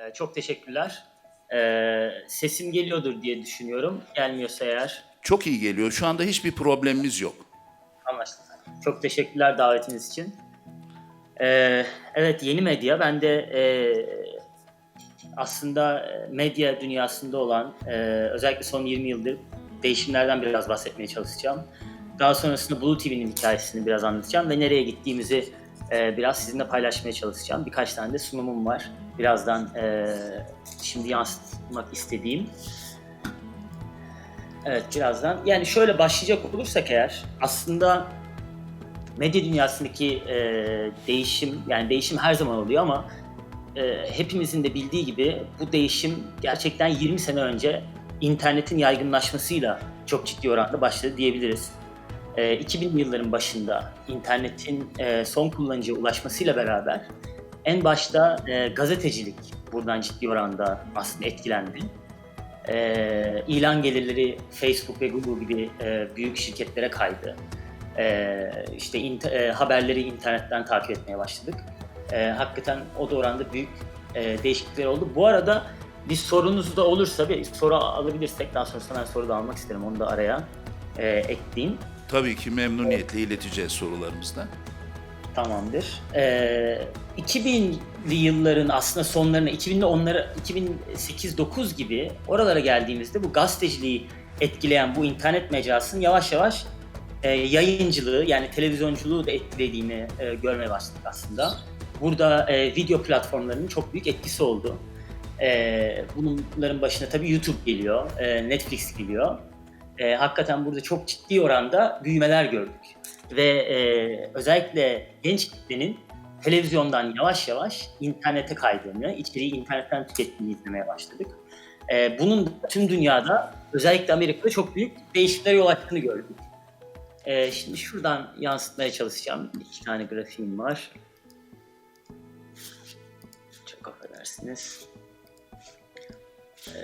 Ee, çok teşekkürler. Ee, sesim geliyordur diye düşünüyorum. Gelmiyorsa eğer Çok iyi geliyor. Şu anda hiçbir problemimiz yok. anlaştık. Çok teşekkürler davetiniz için. Ee, evet yeni medya. Ben de e, aslında e, medya dünyasında olan e, özellikle son 20 yıldır değişimlerden biraz bahsetmeye çalışacağım. Daha sonrasında Blue TV'nin hikayesini biraz anlatacağım ve nereye gittiğimizi e, biraz sizinle paylaşmaya çalışacağım. Birkaç tane de sunumum var. Birazdan e, şimdi yansıtmak istediğim. Evet birazdan. Yani şöyle başlayacak olursak eğer aslında medya dünyasındaki e, değişim yani değişim her zaman oluyor ama e, hepimizin de bildiği gibi bu değişim gerçekten 20 sene önce internetin yaygınlaşmasıyla çok ciddi oranda başladı diyebiliriz. E, 2000'li yılların başında internetin e, son kullanıcıya ulaşmasıyla beraber en başta e, gazetecilik buradan ciddi oranda aslında etkilendi. E, ilan gelirleri Facebook ve Google gibi e, büyük şirketlere kaydı. E, haberleri internetten takip etmeye başladık. Hakikaten o da oranda büyük değişiklikler oldu. Bu arada bir sorunuz da olursa bir soru alabilirsek daha sonrasında ben soru da almak isterim. Onu da araya e, ekleyeyim. Tabii ki memnuniyetle ileteceğiz sorularımızda. Tamamdır. Ee, 2000'li yılların aslında sonlarına, 2000'li onları 2008-9 gibi oralara geldiğimizde bu gazeteciliği etkileyen bu internet mecrasının yavaş yavaş e, yayıncılığı yani televizyonculuğu da etkilediğini e, görmeye başladık aslında. Burada e, video platformlarının çok büyük etkisi oldu. E, bunların başına tabii YouTube geliyor, e, Netflix geliyor. E, hakikaten burada çok ciddi oranda büyümeler gördük ve e, özellikle genç kitlenin televizyondan yavaş yavaş internete kaydığını, içeriği internetten tükettiğini izlemeye başladık. E, bunun da tüm dünyada, özellikle Amerika'da çok büyük değişikliklere yol açtığını gördük. E, şimdi şuradan yansıtmaya çalışacağım. İki tane grafiğim var. Çok affedersiniz. E,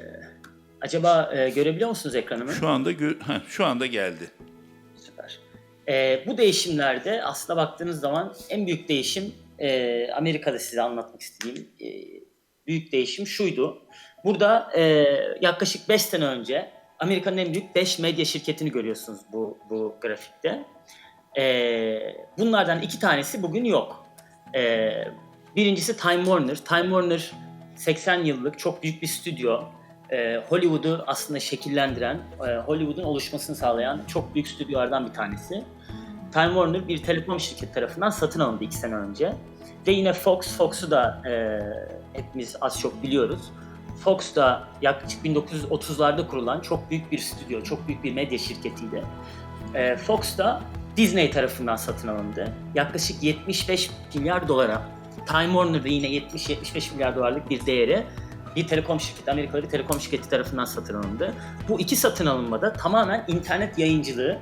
acaba e, görebiliyor musunuz ekranımı? Şu anda gö- ha, şu anda geldi. Süper. Ee, bu değişimlerde aslında baktığınız zaman en büyük değişim e, Amerika'da size anlatmak istediğim e, büyük değişim şuydu. Burada e, yaklaşık 5 sene önce Amerika'nın en büyük 5 medya şirketini görüyorsunuz bu, bu grafikte. E, bunlardan iki tanesi bugün yok. E, birincisi Time Warner. Time Warner 80 yıllık çok büyük bir stüdyo e, Hollywood'u aslında şekillendiren, e, Hollywood'un oluşmasını sağlayan çok büyük stüdyolardan bir tanesi. Time Warner bir telekom şirketi tarafından satın alındı iki sene önce. Ve yine Fox, Fox'u da e, hepimiz az çok biliyoruz. Fox da yaklaşık 1930'larda kurulan çok büyük bir stüdyo, çok büyük bir medya şirketiydi. E, Fox da Disney tarafından satın alındı. Yaklaşık 75 milyar dolara. Time Warner da yine 70-75 milyar dolarlık bir değeri bir telekom şirketi, Amerikalı bir telekom şirketi tarafından satın alındı. Bu iki satın alınmada tamamen internet yayıncılığı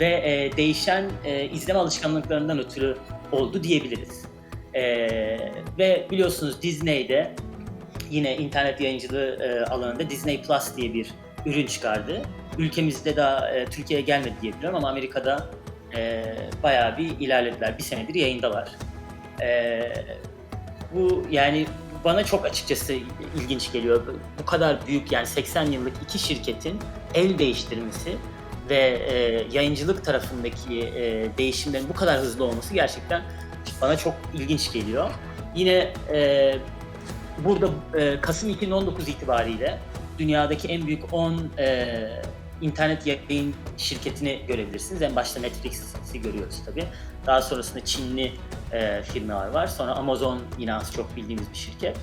ve e, değişen e, izleme alışkanlıklarından ötürü oldu diyebiliriz. E, ve biliyorsunuz Disney'de yine internet yayıncılığı e, alanında Disney Plus diye bir ürün çıkardı. Ülkemizde daha e, Türkiye'ye gelmedi diye ama Amerika'da e, bayağı bir ilerlediler. Bir senedir yayındalar. E, bu yani bana çok açıkçası ilginç geliyor. Bu kadar büyük yani 80 yıllık iki şirketin el değiştirmesi ve e, yayıncılık tarafındaki e, değişimlerin bu kadar hızlı olması gerçekten bana çok ilginç geliyor. Yine e, burada e, Kasım 2019 itibariyle dünyadaki en büyük 10 e, internet yayın şirketini görebilirsiniz. En başta Netflix'i görüyoruz tabii. Daha sonrasında Çinli e, firmalar var. Sonra Amazon yine az çok bildiğimiz bir şirket.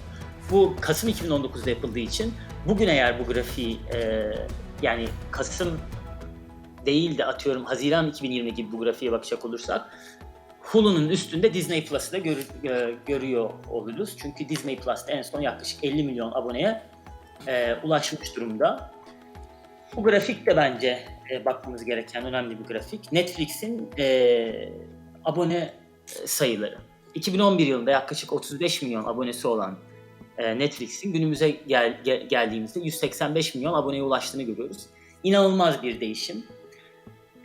Bu Kasım 2019'da yapıldığı için bugün eğer bu grafiği e, yani Kasım değil de atıyorum Haziran 2020 gibi bu grafiğe bakacak olursak Hulu'nun üstünde Disney Plus'ı da gör, e, görüyor oluruz. Çünkü Disney Plus'ta en son yaklaşık 50 milyon aboneye e, ulaşmış durumda. Bu grafik de bence e, bakmamız gereken önemli bir grafik. Netflix'in e, abone sayıları. 2011 yılında yaklaşık 35 milyon abonesi olan e, Netflix'in günümüze gel, gel, geldiğimizde 185 milyon aboneye ulaştığını görüyoruz. İnanılmaz bir değişim.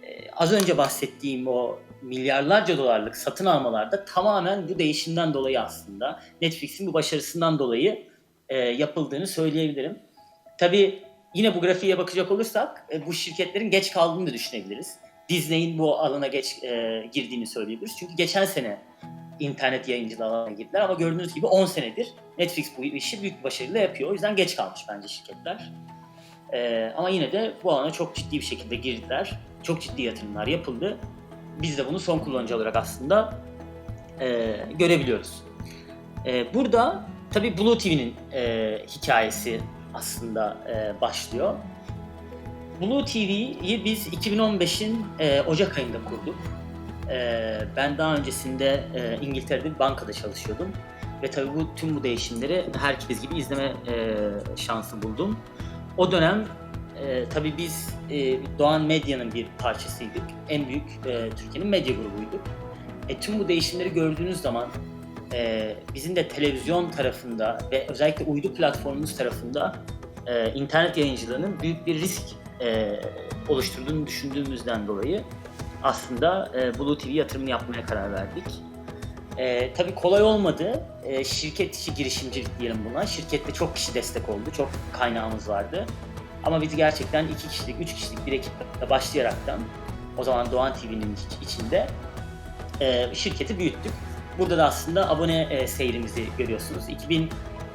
E, az önce bahsettiğim o milyarlarca dolarlık satın almalarda tamamen bu değişimden dolayı aslında Netflix'in bu başarısından dolayı e, yapıldığını söyleyebilirim. Tabii yine bu grafiğe bakacak olursak e, bu şirketlerin geç kaldığını da düşünebiliriz. Disney'in bu alana geç e, girdiğini söyleyebiliriz. Çünkü geçen sene internet yayıncılığı alanına girdiler ama gördüğünüz gibi 10 senedir Netflix bu işi büyük başarıyla yapıyor. O yüzden geç kalmış bence şirketler. E, ama yine de bu alana çok ciddi bir şekilde girdiler. Çok ciddi yatırımlar yapıldı. Biz de bunu son kullanıcı olarak aslında e, görebiliyoruz. E, burada tabii Blue TV'nin e, hikayesi aslında e, başlıyor. Blue TV'yi biz 2015'in e, Ocak ayında kurduk. E, ben daha öncesinde e, İngiltere'de bir bankada çalışıyordum. Ve tabii bu tüm bu değişimleri herkes gibi izleme e, şansı buldum. O dönem e, tabii biz e, Doğan Medya'nın bir parçasıydık. En büyük e, Türkiye'nin medya grubuyduk. E, tüm bu değişimleri gördüğünüz zaman e, bizim de televizyon tarafında ve özellikle uydu platformumuz tarafında e, internet yayıncılığının büyük bir risk e, oluşturduğunu düşündüğümüzden dolayı aslında e, Blue TV yatırımını yapmaya karar verdik. E, tabii kolay olmadı. E, şirket içi girişimcilik diyelim buna. Şirkette çok kişi destek oldu. Çok kaynağımız vardı. Ama biz gerçekten iki kişilik, üç kişilik bir ekiple başlayaraktan o zaman Doğan TV'nin iç- içinde e, şirketi büyüttük. Burada da aslında abone e, seyrimizi görüyorsunuz.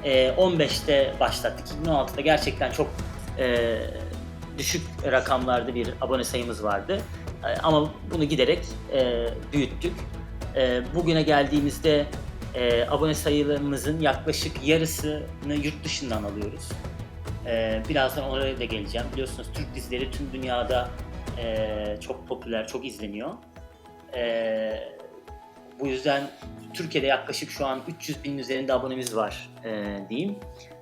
2015'te başlattık. 2016'da gerçekten çok e, düşük rakamlarda bir abone sayımız vardı. E, ama bunu giderek e, büyüttük. E, bugüne geldiğimizde e, abone sayılarımızın yaklaşık yarısını yurt dışından alıyoruz. E, birazdan oraya da geleceğim. Biliyorsunuz Türk dizileri tüm dünyada e, çok popüler, çok izleniyor. E, bu yüzden Türkiye'de yaklaşık şu an 300 binin üzerinde abonemiz var e, diyeyim.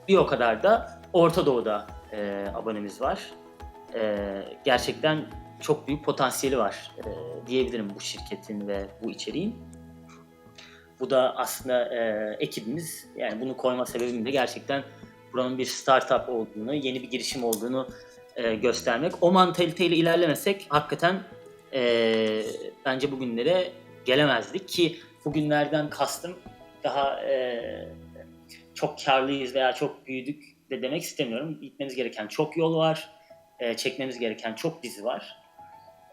Bir o kadar da Orta Doğu'da e, abonemiz var. E, gerçekten çok büyük potansiyeli var e, diyebilirim bu şirketin ve bu içeriğin. Bu da aslında e, ekibimiz, yani bunu koyma sebebim de gerçekten buranın bir startup olduğunu, yeni bir girişim olduğunu e, göstermek. O mantaliteyle ilerlemesek hakikaten e, bence bugünlere gelemezdik ki bugünlerden kastım daha e, çok karlıyız veya çok büyüdük de demek istemiyorum. Gitmemiz gereken çok yol var, e, çekmemiz gereken çok dizi var.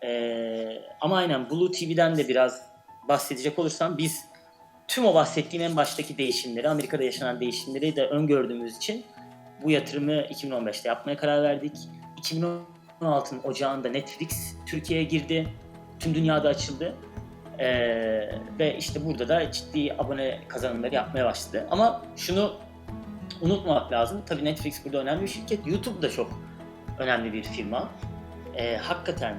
E, ama aynen Blue TV'den de biraz bahsedecek olursam biz tüm o bahsettiğim en baştaki değişimleri, Amerika'da yaşanan değişimleri de öngördüğümüz için bu yatırımı 2015'te yapmaya karar verdik. 2016'nın ocağında Netflix Türkiye'ye girdi. Tüm dünyada açıldı. Ee, ve işte burada da ciddi abone kazanımları yapmaya başladı. Ama şunu unutmamak lazım. Tabii Netflix burada önemli bir şirket. YouTube da çok önemli bir firma. Ee, hakikaten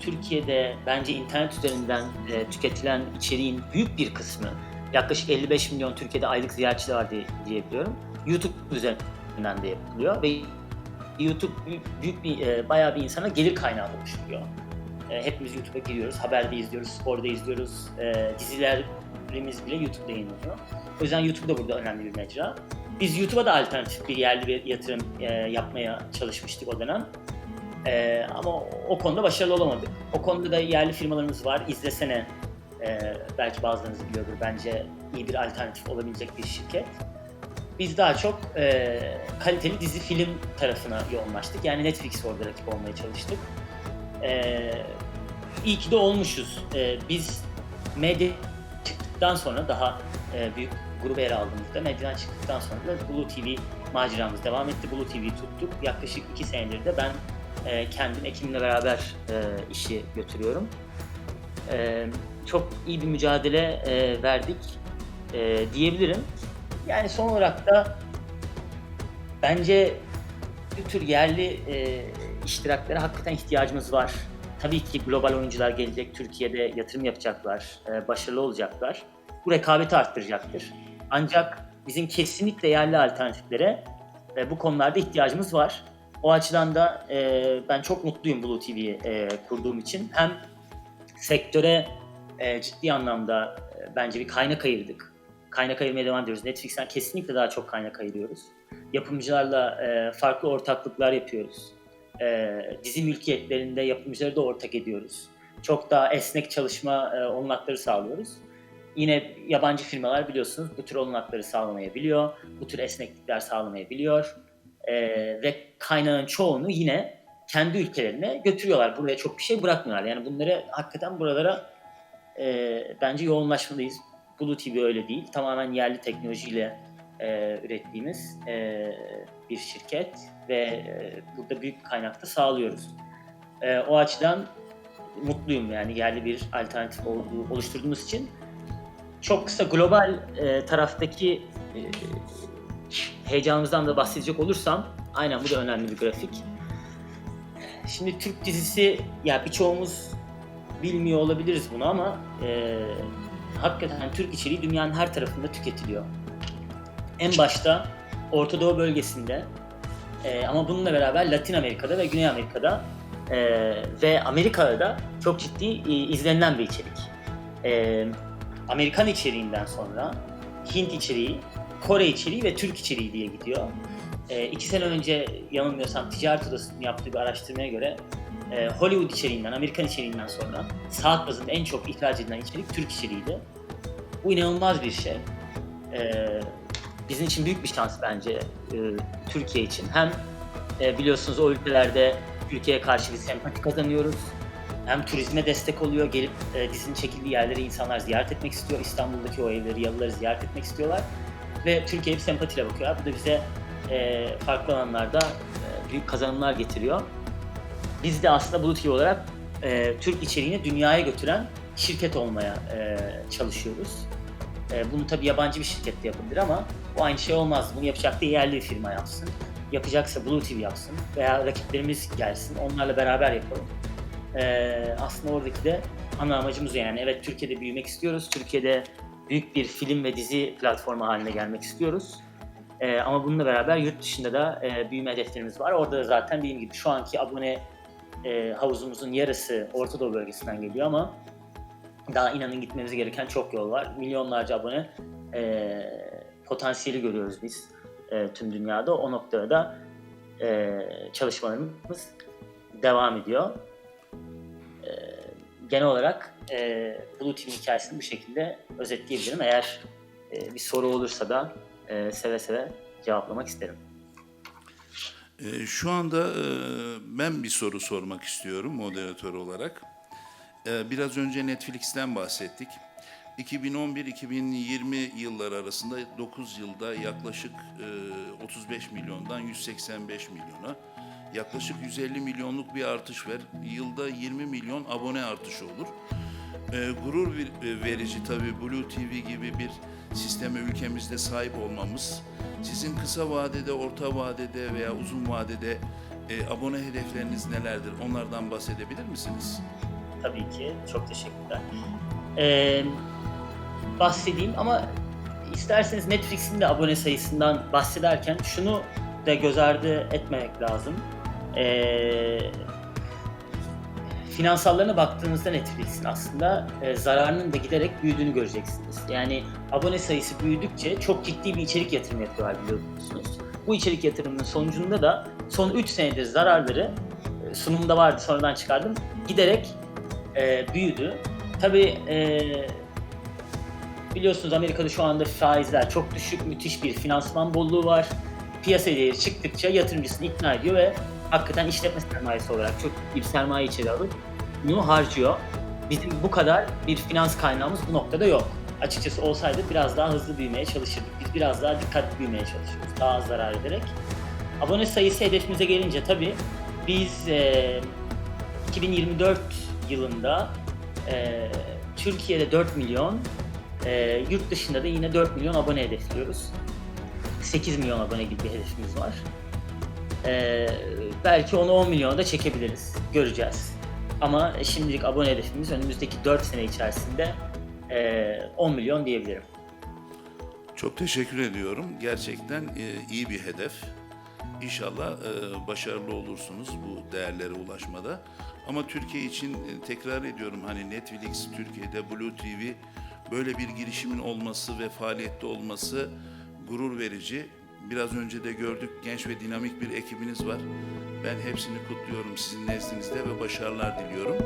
Türkiye'de bence internet üzerinden e, tüketilen içeriğin büyük bir kısmı yaklaşık 55 milyon Türkiye'de aylık ziyaretçi var diye, diyebiliyorum. YouTube üzerinden de yapılıyor ve YouTube büyük, büyük bir e, bayağı bir insana gelir kaynağı oluşturuyor. E, hepimiz YouTube'a giriyoruz, haberde izliyoruz, sporda izliyoruz, e, dizilerimiz bile YouTube'da yayınlanıyor. O yüzden YouTube da burada önemli bir mecra. Biz YouTube'a da alternatif bir yerli bir yatırım e, yapmaya çalışmıştık o dönem. E, ama o konuda başarılı olamadık. O konuda da yerli firmalarımız var. İzlesene e, belki bazılarınız biliyordur. Bence iyi bir alternatif olabilecek bir şirket. Biz daha çok e, kaliteli dizi film tarafına yoğunlaştık. Yani Netflix orada rakip olmaya çalıştık. E, iyi ki de olmuşuz. E, biz medya çıktıktan sonra daha e, büyük gruba yer aldığımızda medyadan çıktıktan sonra da Blue TV maceramız devam etti. Blue TV'yi tuttuk. Yaklaşık iki senedir de ben e, kendim ekibimle beraber e, işi götürüyorum. E, çok iyi bir mücadele e, verdik e, diyebilirim. Yani son olarak da bence bu tür yerli e, iştiraklara hakikaten ihtiyacımız var. Tabii ki global oyuncular gelecek, Türkiye'de yatırım yapacaklar, e, başarılı olacaklar. Bu rekabeti arttıracaktır. Ancak bizim kesinlikle yerli alternatiflere e, bu konularda ihtiyacımız var. O açıdan da e, ben çok mutluyum Blue TV'yi kurduğum için. Hem sektöre ciddi anlamda bence bir kaynak ayırdık. Kaynak ayırmaya devam ediyoruz. Netflix'ten kesinlikle daha çok kaynak ayırıyoruz. Yapımcılarla farklı ortaklıklar yapıyoruz. E, dizi mülkiyetlerinde yapımcıları da ortak ediyoruz. Çok daha esnek çalışma e, olanakları sağlıyoruz. Yine yabancı firmalar biliyorsunuz bu tür olanakları sağlamayabiliyor, bu tür esneklikler sağlamayabiliyor Ee, ve kaynağın çoğunu yine kendi ülkelerine götürüyorlar. Buraya çok bir şey bırakmıyorlar. Yani bunları hakikaten buralara e, bence yoğunlaşmalıyız. Blue TV öyle değil. Tamamen yerli teknolojiyle e, ürettiğimiz e, bir şirket ve e, burada büyük bir kaynakta sağlıyoruz. E, o açıdan mutluyum yani yerli bir alternatif oluşturduğumuz için. Çok kısa global e, taraftaki heyecanımızdan da bahsedecek olursam, aynen bu da önemli bir grafik. Şimdi Türk dizisi, ya birçoğumuz bilmiyor olabiliriz bunu ama e, hakikaten Türk içeriği dünyanın her tarafında tüketiliyor. En başta Orta Doğu bölgesinde e, ama bununla beraber Latin Amerika'da ve Güney Amerika'da e, ve Amerika'da da çok ciddi e, izlenilen bir içerik. E, Amerikan içeriğinden sonra Hint içeriği, Kore içeriği ve Türk içeriği diye gidiyor. E, iki sene önce yanılmıyorsam Ticaret Odası'nın yaptığı bir araştırmaya göre e, Hollywood içeriğinden, Amerikan içeriğinden sonra saat bazında en çok ihraç edilen içerik Türk içeriğiydi. Bu inanılmaz bir şey. E, bizim için büyük bir şans bence e, Türkiye için. Hem e, biliyorsunuz o ülkelerde Türkiye'ye karşı bir sempati kazanıyoruz. Hem turizme destek oluyor. Gelip e, dizinin çekildiği yerleri insanlar ziyaret etmek istiyor. İstanbul'daki o evleri, yalıları ziyaret etmek istiyorlar. Ve Türkiye'ye bir sempatiyle bakıyor. Bu da bize e, farklı alanlarda e, büyük kazanımlar getiriyor. Biz de aslında Blue TV olarak e, Türk içeriğini dünyaya götüren şirket olmaya e, çalışıyoruz. E, bunu tabii yabancı bir şirket de yapabilir ama bu aynı şey olmaz. Bunu yapacak da yerli bir firma yapsın. Yapacaksa Blue TV yapsın veya rakiplerimiz gelsin. Onlarla beraber yapalım. E, aslında oradaki de ana amacımız yani. Evet Türkiye'de büyümek istiyoruz. Türkiye'de büyük bir film ve dizi platformu haline gelmek istiyoruz. E, ama bununla beraber yurt dışında da e, büyüme hedeflerimiz var. Orada da zaten dediğim gibi şu anki abone e, havuzumuzun yarısı Orta Doğu bölgesinden geliyor ama daha inanın gitmemiz gereken çok yol var. Milyonlarca abone e, potansiyeli görüyoruz biz e, tüm dünyada. O noktada da e, çalışmalarımız devam ediyor. E, genel olarak e, Blue Team hikayesini bu şekilde özetleyebilirim. Eğer e, bir soru olursa da e, seve seve cevaplamak isterim. Ee, Şu anda e, ben bir soru sormak istiyorum moderatör olarak. Ee, Biraz önce Netflix'ten bahsettik. 2011-2020 yılları arasında 9 yılda yaklaşık e, 35 milyondan 185 milyona yaklaşık 150 milyonluk bir artış ver. Yılda 20 milyon abone artışı olur. Ee, gurur e, verici tabii Blue TV gibi bir sisteme ülkemizde sahip olmamız. Sizin kısa vadede, orta vadede veya uzun vadede e, abone hedefleriniz nelerdir? Onlardan bahsedebilir misiniz? Tabii ki. Çok teşekkürler. Ee, bahsedeyim ama isterseniz Netflix'in de abone sayısından bahsederken şunu da göz ardı etmemek lazım. Ee, finansallarına baktığınızda Netflix'in aslında e, zararının da giderek büyüdüğünü göreceksiniz. Yani abone sayısı büyüdükçe çok ciddi bir içerik yatırımı yapıyorlar biliyorsunuz. Bu içerik yatırımının sonucunda da son 3 senedir zararları e, sunumda vardı sonradan çıkardım giderek e, büyüdü. Tabii e, biliyorsunuz Amerika'da şu anda faizler çok düşük, müthiş bir finansman bolluğu var. Piyasa değeri çıktıkça yatırımcısını ikna ediyor ve hakikaten işletme sermayesi olarak çok ciddi bir sermaye içeri alıp bunu harcıyor. Bizim bu kadar bir finans kaynağımız bu noktada yok. Açıkçası olsaydı biraz daha hızlı büyümeye çalışırdık. Biz biraz daha dikkatli büyümeye çalışıyoruz. Daha az zarar ederek. Abone sayısı hedefimize gelince tabii biz e, 2024 yılında e, Türkiye'de 4 milyon, e, yurt dışında da yine 4 milyon abone hedefliyoruz. 8 milyon abone gibi bir hedefimiz var. E, belki onu 10 milyona da çekebiliriz. Göreceğiz. Ama şimdilik abone hedefimiz önümüzdeki 4 sene içerisinde e, 10 milyon diyebilirim. Çok teşekkür ediyorum. Gerçekten e, iyi bir hedef. İnşallah e, başarılı olursunuz bu değerlere ulaşmada. Ama Türkiye için e, tekrar ediyorum hani Netflix Türkiye'de Blue TV böyle bir girişimin olması ve faaliyette olması gurur verici. Biraz önce de gördük genç ve dinamik bir ekibiniz var. Ben hepsini kutluyorum sizin nezdinizde ve başarılar diliyorum.